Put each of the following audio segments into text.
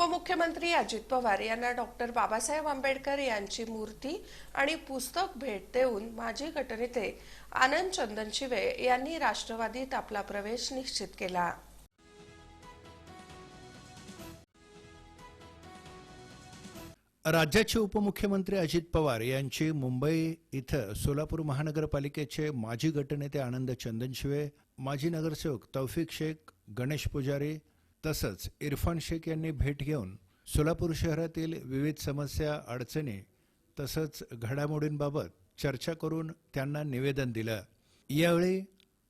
उपमुख्यमंत्री अजित पवार यांना डॉक्टर बाबासाहेब आंबेडकर यांची मूर्ती आणि पुस्तक भेट देऊन माजी गटनेते आनंद चंदन शिवे यांनी राष्ट्रवादीत आपला प्रवेश निश्चित केला. राज्याचे उपमुख्यमंत्री अजित पवार यांची मुंबई इथं सोलापूर महानगरपालिकेचे माजी गटनेते आनंद चंदनशिवे माजी नगरसेवक तौफिक शेख गणेश पुजारी तसंच इरफान शेख यांनी भेट घेऊन सोलापूर शहरातील विविध समस्या अडचणी तसंच घडामोडींबाबत चर्चा करून त्यांना निवेदन दिलं. यावेळी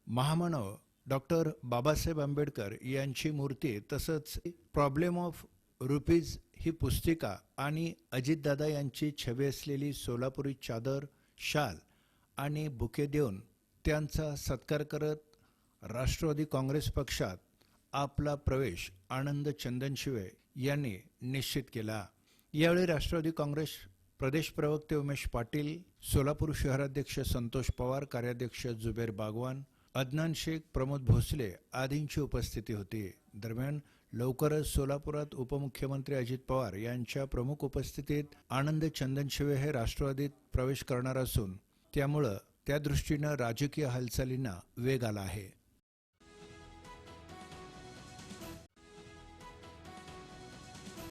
महामानव डॉक्टर बाबासाहेब आंबेडकर यांची मूर्ती तसंच प्रॉब्लेम ऑफ रुपीज ही पुस्तिका आणि अजितदादा यांची छबी असलेली सोलापुरी चादर शाल आणि बुके देऊन त्यांचा सत्कार करत राष्ट्रवादी काँग्रेस पक्षात आपला प्रवेश आनंद चंदनशिवे यांनी निश्चित केला. यावेळी राष्ट्रवादी काँग्रेस प्रदेश प्रवक्ते उमेश पाटील सोलापूर शहराध्यक्ष संतोष पवार कार्याध्यक्ष जुबेर बागवान अदनान शेख प्रमोद भोसले आदींची उपस्थिती होती. दरम्यान लवकरच सोलापुरात उपमुख्यमंत्री अजित पवार यांच्या प्रमुख उपस्थितीत आनंद चंदनशिवे हे राष्ट्रवादीत प्रवेश करणार असून त्यामुळं त्या दृष्टीनं राजकीय हालचालींना वेग आला आहे.